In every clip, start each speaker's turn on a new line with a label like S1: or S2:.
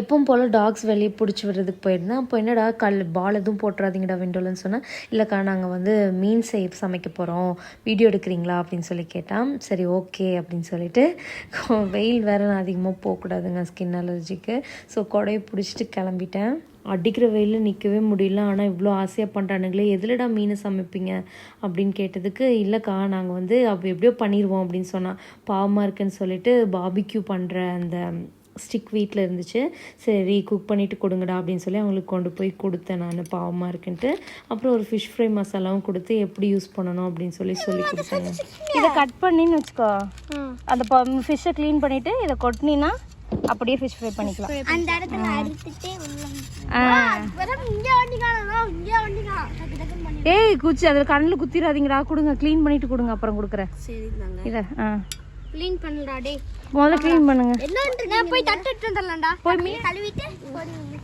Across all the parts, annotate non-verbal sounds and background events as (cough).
S1: எப்பவும் போல் டாக்ஸ் வெளியே பிடிச்சி விடுறதுக்கு போயிருந்தேன் அப்போ என்னடா கல் பால் எதுவும் போட்டுறாதீங்கடா விண்டோலன்னு சொன்னால் இல்லைக்கா நாங்கள் வந்து மீன் சேஃப் சமைக்க போகிறோம் வீடியோ எடுக்கிறீங்களா அப்படின்னு சொல்லி கேட்டான். சரி ஓகே அப்படின்னு சொல்லிட்டு வெயில் வேறு நான் அதிகமாக போகக்கூடாதுங்க ஸ்கின் அலர்ஜிக்கு ஸோ கொடையை பிடிச்சிட்டு கிளம்பிட்டேன். அடிக்கிற வெயிலில் நிற்கவே முடியல ஆனால் இவ்வளோ ஆசையாக பண்ணுறானுங்களே எதுலடா மீனை சமைப்பீங்க அப்படின்னு கேட்டதுக்கு இல்லைக்கா நாங்கள் வந்து அப்போ எப்படியோ பண்ணிடுவோம் அப்படின்னு சொன்னால் பாவமாக இருக்குன்னு சொல்லிட்டு பாபிக்யூ பண்ணுற அந்த ஸ்டிக் வீட்டில் இருந்துச்சு. சரி குக் பண்ணிவிட்டு கொடுங்கடா அப்படின்னு சொல்லி அவங்களுக்கு கொண்டு போய் கொடுத்தேன் நான் பாவமாக இருக்குன்ட்டு. அப்புறம் ஒரு ஃபிஷ் ஃப்ரை மசாலாவும் கொடுத்து எப்படி யூஸ் பண்ணணும் அப்படின்னு சொல்லி சொல்லி கொடுத்தாங்க
S2: இதை கட் பண்ணின்னு வச்சுக்கோ. அந்த ஃபிஷ்ஷை க்ளீன் பண்ணிட்டு இதை கொட்டினா அப்படியே ஃபிஷ் ஃப்ரை பண்ணிக்கலாம்.
S3: அந்த இடத்துல
S2: ஏய் குச்சி அதில் கண்ணில் குத்திராதீங்கடா கொடுங்க க்ளீன் பண்ணிட்டு கொடுங்க அப்புறம் கொடுக்குறேன்.
S3: சரி
S2: இதை ஆ.
S3: க்ளீன் பண்ணலடா டேய்.
S2: முதல்ல க்ளீன் பண்ணுங்க.
S3: என்ன? நான் போய் தட்டு எடுத்து வந்துடலாம்டா. போய் மீன் கழுவிட்டு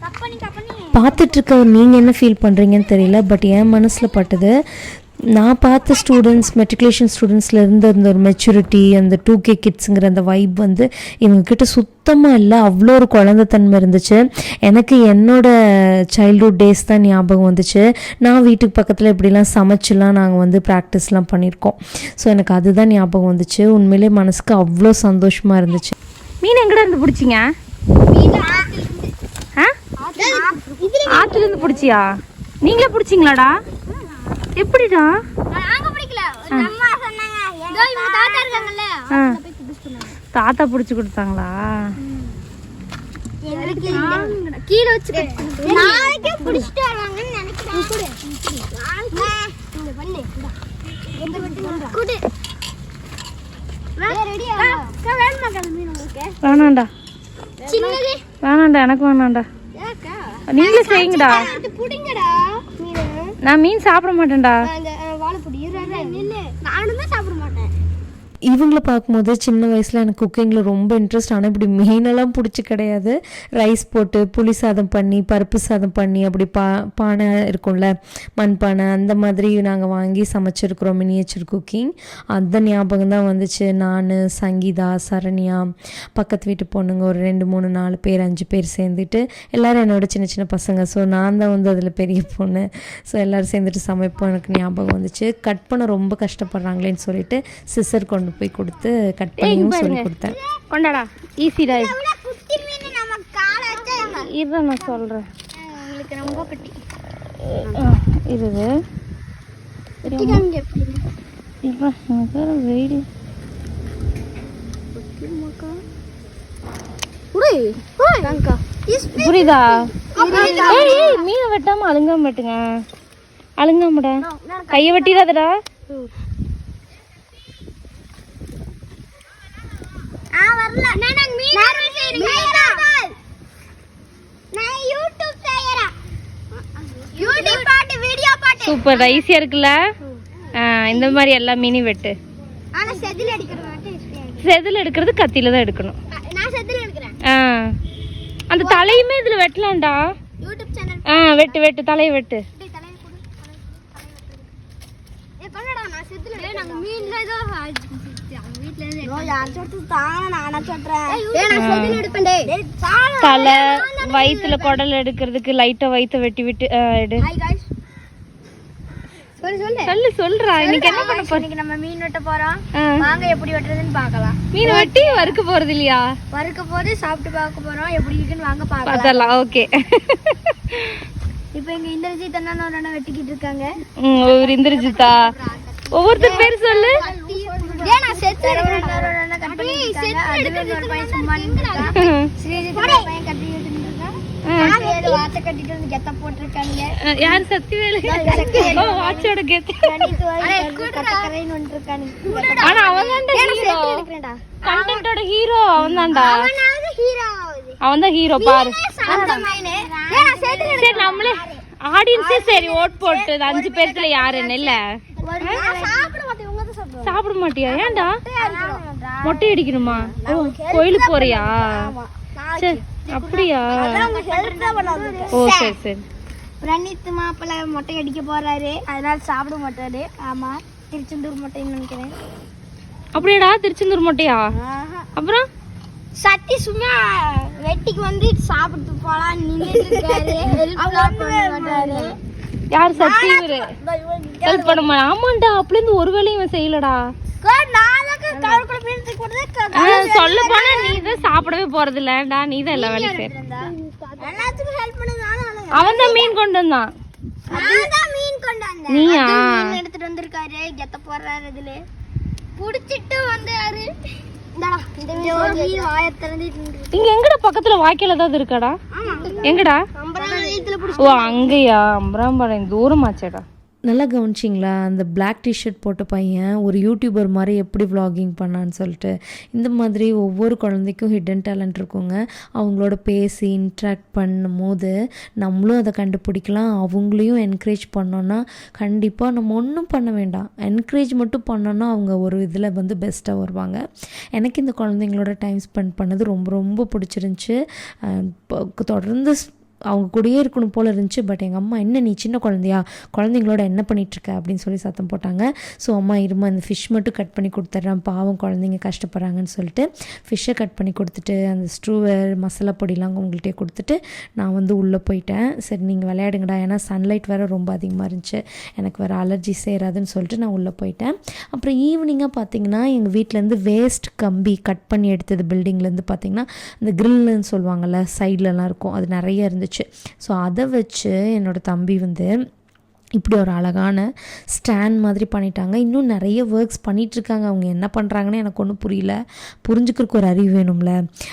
S3: கப் பண்ணி கப் பண்ணி.
S1: பார்த்துட்ருக்க நீங்கள் என்ன ஃபீல் பண்ணுறீங்கன்னு தெரியல பட் என் மனசில் பட்டது நான் பார்த்த ஸ்டூடெண்ட்ஸ் மெட்ரிகுலேஷன் ஸ்டூடெண்ட்ஸில் இருந்த அந்த ஒரு மெச்சூரிட்டி அந்த டூ கே கிட்ஸுங்கிற அந்த வைப் வந்து இவங்கக்கிட்ட சுத்தமாக இல்லை. அவ்வளோ ஒரு குழந்தைத்தன்மை இருந்துச்சு. எனக்கு என்னோட சைல்ட்ஹுட் டேஸ் தான் ஞாபகம் வந்துச்சு. நான் வீட்டுக்கு பக்கத்தில் இப்படிலாம் சமைச்சுலாம் நாங்கள் வந்து ப்ராக்டிஸ்லாம் பண்ணியிருக்கோம். ஸோ எனக்கு அதுதான் ஞாபகம் வந்துச்சு. உண்மையிலே மனசுக்கு அவ்வளோ சந்தோஷமாக இருந்துச்சு.
S2: மீன் எங்கடா இருந்து பிடிச்சிங்க? ஆ? ஆற்றுலேருந்து பிடிச்சியா? நீங்களே பிடிச்சிங்களாடா? எப்படிடா
S3: நாங்க பிடிக்கல. அம்மா சொன்னாங்க தாத்தா இருக்காங்கல்ல
S2: ஆ. தாத்தா பிடிச்சி கொடுத்தாங்களா?
S3: கீழே வச்சு நாளைக்கே பிடிச்சிட்டு வருவாங்கன்னு நினைக்கிறேன்.
S2: வேணாண்டா
S3: சின்னது.
S2: வேணாண்டா எனக்கு வேணாண்டா
S3: ஏக்கா.
S2: நீங்களே செய்யுங்கடா.
S3: புடிங்கடா.
S2: நான் மீன் சாப்பிட மாட்டேன்டா.
S3: அந்த நில்லு நானும் தான் சாப்பிட மாட்டேன்
S1: இவங்கள பார்க்கும்போது சின்ன வயசில் எனக்கு குக்கிங்கில் ரொம்ப இன்ட்ரெஸ்ட் ஆனால் இப்படி மீனெல்லாம் பிடிச்சி கிடையாது. ரைஸ் போட்டு புளி சாதம் பண்ணி பருப்பு சாதம் பண்ணி அப்படி பா பானை இருக்கும்ல மண் பானை அந்த மாதிரி நாங்கள் வாங்கி சமைச்சிருக்கிறோம் மினியேச்சர் குக்கிங் அந்த ஞாபகம் தான் வந்துச்சு. நான் சங்கீதா சரண்யா பக்கத்து வீட்டு பொண்ணுங்க ஒரு ரெண்டு மூணு நாலு பேர் அஞ்சு பேர் சேர்ந்துட்டு எல்லோரும் என்னோட சின்ன சின்ன பசங்க. ஸோ நான் தான் வந்து அதில் பெரிய பொண்ணு. ஸோ எல்லோரும் சேர்ந்துட்டு சமைப்போம். எனக்கு ஞாபகம் வந்துச்சு. கட் பண்ண ரொம்ப கஷ்டப்படுறாங்களேன்னு சொல்லிட்டு சிசர் கொண்டு போய் கொடுத்து கட் பண்ணியும் சொல்லி கொடுத்தேன்.
S2: கொண்டாடா. இது.
S3: காலை வச்சா
S2: இதுதான் நான் சொல்கிறேன்
S3: உங்களுக்கு ரொம்ப குட்டி.
S2: இது இப்போ எனக்கு வெயில். புரியுதா? மீனை வெட்டாம அழுங்காம வெட்டுங்க. அழுங்காமடா. கையை வெட்டிடாதடா
S3: ஆ வரல நான் நான் மீன் செய்றேன் நான் யூடியூப் செய்யறேன் யூடியூப் பாட்டு வீடியோ பாட்டு
S2: சூப்பர். ரைஸியா இருக்குல்ல? இந்த மாதிரி எல்லாம் மீனி வெட்டு.
S3: செதில்
S2: எடுக்கிறது கத்தியில தான் எடுக்கணும். அந்த தலையுமே இதுல வெட்டலாம்டா. ஆ வெட்டு வெட்டு தலையை வெட்டு. தலை வயிற்றுல குடல் எடுக்கிறதுக்கு லைட்டா வயிற்ற வெட்டி விட்டு எடு.
S3: சொல்லு
S2: சொல்றா. இன்னைக்கு என்ன பண்ண போற?
S3: இன்னைக்கு நம்ம மீன் வெட்ட போறோம். வாங்க எப்படி வெட்டுறதுன்னு பார்க்கலாம்.
S2: மீன் வெட்டி வறுக்க போறது இல்லையா?
S3: வறுக்க போது சாப்பிட்டு பார்க்க போறோம். எப்படி இருக்குன்னு வாங்க பார்க்கலாம்.
S2: ஓகே.
S3: இப்போ எங்க இந்திரஜித் அண்ணா ஒரு அண்ணா வெட்டிக்கிட்டு இருக்காங்க.
S2: ஒரு இந்திரஜித்தா? ஒவ்வொருத்தர் பேர் சொல்லு. யார் சக்திவேலு ஓ ஆனா அவன் தான்டா ஹீரோ கண்டென்ட்டோட ஹீரோ அவன் தான்டா
S3: அவனாவது ஹீரோ
S2: அவன் தான் ஹீரோ பாரு.
S3: அந்த மைனே ஏன் நான் செத்து
S2: சரி நம்மளே ஆடியன்ஸே சரி ஓட் போட்டு அஞ்சு பேர்த்துல யாருன்னு இல்ல?
S3: சாப்பிட
S2: மாட்டியா? ஏன்டா? மொட்டை அடிக்கணுமா? கோயிலுக்கு போறியா? சரி அப்படியா? ஓ சரி சரி.
S3: பிரணீத் மாப்பிள்ளை மொட்டை அடிக்க போறாரு. அதனால சாப்பிட மாட்டாரு. ஆமா திருச்செந்தூர் மொட்டைன்னு நினைக்கிறேன்.
S2: அப்படியாடா திருச்செந்தூர் மொட்டையா. அப்புறம்?
S3: சத்தி சும்மா வெட்டிக்கு வந்து சாப்பிட்டு போலாம் (laughs) பண்ணுறாரு
S2: யார் சத்தி இவரு? ஹெல்ப் பண்ண மாட்டேன் ஆமாண்டா அப்படிருந்து ஒரு வேலையும் இவன் செய்யலடா. சொல்ல போனா நீ தான் சாப்பிடவே போறது இல்லடா நீ தான் எல்லா வேலையும் செய்ய
S3: எல்லாத்துக்கும் ஹெல்ப் பண்ணுங்க நானும்
S2: அவன் தான் மீன் கொண்டு வந்தான்.
S3: மீன் கொண்டு வந்தேன்.
S2: நீயா?
S3: மீன் எடுத்துட்டு வந்திருக்காரு. கெத்த போடுறாரு இதுல. புடிச்சிட்டு வந்தாரு.
S2: இங்க எங்கடா? பக்கத்துல வாய்க்கால் ஏதாவது இருக்காடா? எங்கடா? ஓ அங்கேயா? அம்பராம்பாளையம். தூரமாச்சேடா.
S1: நல்லா கவனிச்சிங்களா? அந்த பிளாக் டிஷர்ட் போட்ட பையன் ஒரு யூடியூபர் மாதிரி எப்படி vlogging பண்ணான்னு சொல்லிட்டு. இந்த மாதிரி ஒவ்வொரு குழந்தைக்கும் ஹிடன் டேலண்ட் இருக்குங்க. அவங்களோட பேசி இன்ட்ராக்ட் பண்ணும் போது நம்மளும் அதை கண்டுபிடிக்கலாம். அவங்களையும் என்கரேஜ் பண்ணோன்னா கண்டிப்பாக நம்ம ஒன்றும் பண்ண வேண்டாம். என்கரேஜ் மட்டும் பண்ணோன்னா அவங்க ஒரு இதில் வந்து பெஸ்ட்டாக வருவாங்க. எனக்கு இந்த குழந்தைங்களோட டைம் ஸ்பெண்ட் பண்ணது ரொம்ப ரொம்ப பிடிச்சிருந்துச்சி. இப்போ தொடர்ந்து அவங்க கூடயே இருக்கணும் போல இருந்துச்சு. பட் எங்கள் அம்மா என்ன நீ சின்ன குழந்தையா? குழந்தைங்களோட என்ன பண்ணிகிட்ருக்க அப்படின்னு சொல்லி சத்தம் போட்டாங்க. ஸோ அம்மா இருமா இந்த ஃபிஷ் மட்டும் கட் பண்ணி கொடுத்துட்றேன். பாவம் குழந்தைங்க கஷ்டப்படுறாங்கன்னு சொல்லிட்டு ஃபிஷ்ஷை கட் பண்ணி கொடுத்துட்டு அந்த ஸ்ட்ரூவர் மசாலா பொடிலாம் உங்கள்கிட்டே கொடுத்துட்டு நான் வந்து உள்ளே போயிட்டேன். சரி நீங்கள் விளையாடுங்கடா. ஏன்னா சன்லைட் வேறு ரொம்ப அதிகமாக இருந்துச்சு. எனக்கு வேறு அலர்ஜி சேராதுன்னு சொல்லிட்டு நான் உள்ளே போயிட்டேன். அப்புறம் ஈவினிங்காக பார்த்தீங்கன்னா எங்கள் வீட்டிலேருந்து வேஸ்ட் கம்பி கட் பண்ணி எடுத்தது பில்டிங்லேருந்து பார்த்தீங்கன்னா இந்த கிரில்லுன்னு சொல்லுவாங்கள்ல சைட்லலாம் இருக்கும். அது நிறைய இருந்துச்சு. ஸோ அதை வச்சு என்னோடய தம்பி வந்து இப்படி ஒரு அழகான ஸ்டாண்ட் மாதிரி பண்ணிட்டாங்க. இன்னும் நிறைய ஒர்க்ஸ் பண்ணிகிட்ருக்காங்க அவங்க என்ன பண்ணுறாங்கன்னு எனக்கு ஒன்றும் புரியல. புரிஞ்சுக்கிறதுக்கு ஒரு அறிவு வேணும்ல.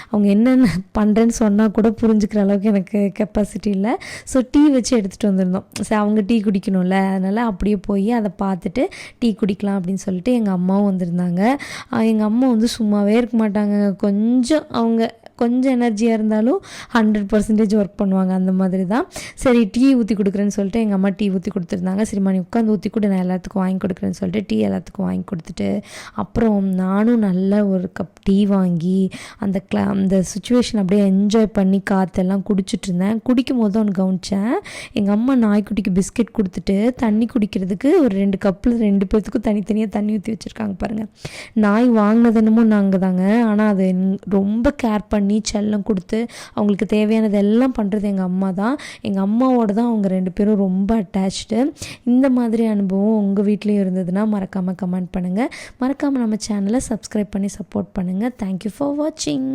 S1: அவங்க என்னென்ன பண்ணுறேன்னு சொன்னால் கூட புரிஞ்சுக்கிற அளவுக்கு எனக்கு கெப்பாசிட்டி இல்லை. ஸோ டீ வச்சு எடுத்துகிட்டு வந்திருந்தோம். சரி அவங்க டீ குடிக்கணும்ல. அதனால் அப்படியே போய் அதை பார்த்துட்டு டீ குடிக்கலாம் அப்படின்னு சொல்லிட்டு எங்கள் அம்மாவும் வந்திருந்தாங்க. எங்கள் அம்மா வந்து சும்மாவே இருக்க மாட்டாங்க கொஞ்சம் அவங்க கொஞ்சம் எனர்ஜியாக இருந்தாலும் ஹண்ட்ரட் பர்சன்டேஜ் ஒர்க் பண்ணுவாங்க. அந்த மாதிரி தான் சரி டீ ஊற்றி கொடுக்குறேன்னு சொல்லிட்டு எங்கள் அம்மா டீ ஊற்றி கொடுத்துருந்தாங்க. சரிம்மா நீ உட்காந்து ஊற்றி கொடு நான் எல்லாத்துக்கும் வாங்கி கொடுக்குறேன்னு சொல்லிட்டு டீ எல்லாத்துக்கும் வாங்கி கொடுத்துட்டு அப்புறம் நானும் நல்ல ஒரு கப் டீ வாங்கி அந்த கிளா அந்த சுச்சுவேஷன் அப்படியே என்ஜாய் பண்ணி காற்றெல்லாம் குடிச்சிட்டு இருந்தேன் குடிக்கும் போது ஒன்று கவனித்தேன் எங்கள் அம்மா நாய்க்குட்டிக்கு பிஸ்கெட் கொடுத்துட்டு தண்ணி குடிக்கிறதுக்கு ஒரு ரெண்டு கப்பில் ரெண்டு பேர்த்துக்கும் தனித்தனியாக தண்ணி ஊற்றி வச்சுருக்காங்க பாருங்கள் நாய் வாங்கினது என்னமோ நாங்கள் தாங்க ஆனால் அது ரொம்ப கேர் பண்ணி பண்ணி செல்லம் கொடுத்து அவங்களுக்கு தேவையானது எல்லாம் பண்ணுறது எங்கள் அம்மா தான். எங்கள் அம்மாவோட தான் அவங்க ரெண்டு பேரும் ரொம்ப அட்டாச்சு இந்த மாதிரி அனுபவம் உங்கள் வீட்லேயும் இருந்ததுன்னா மறக்காமல் கமெண்ட் பண்ணுங்கள் மறக்காமல் நம்ம சேனலை சப்ஸ்கிரைப் பண்ணி சப்போர்ட் பண்ணுங்கள் தேங்க்யூ ஃபார் வாட்சிங்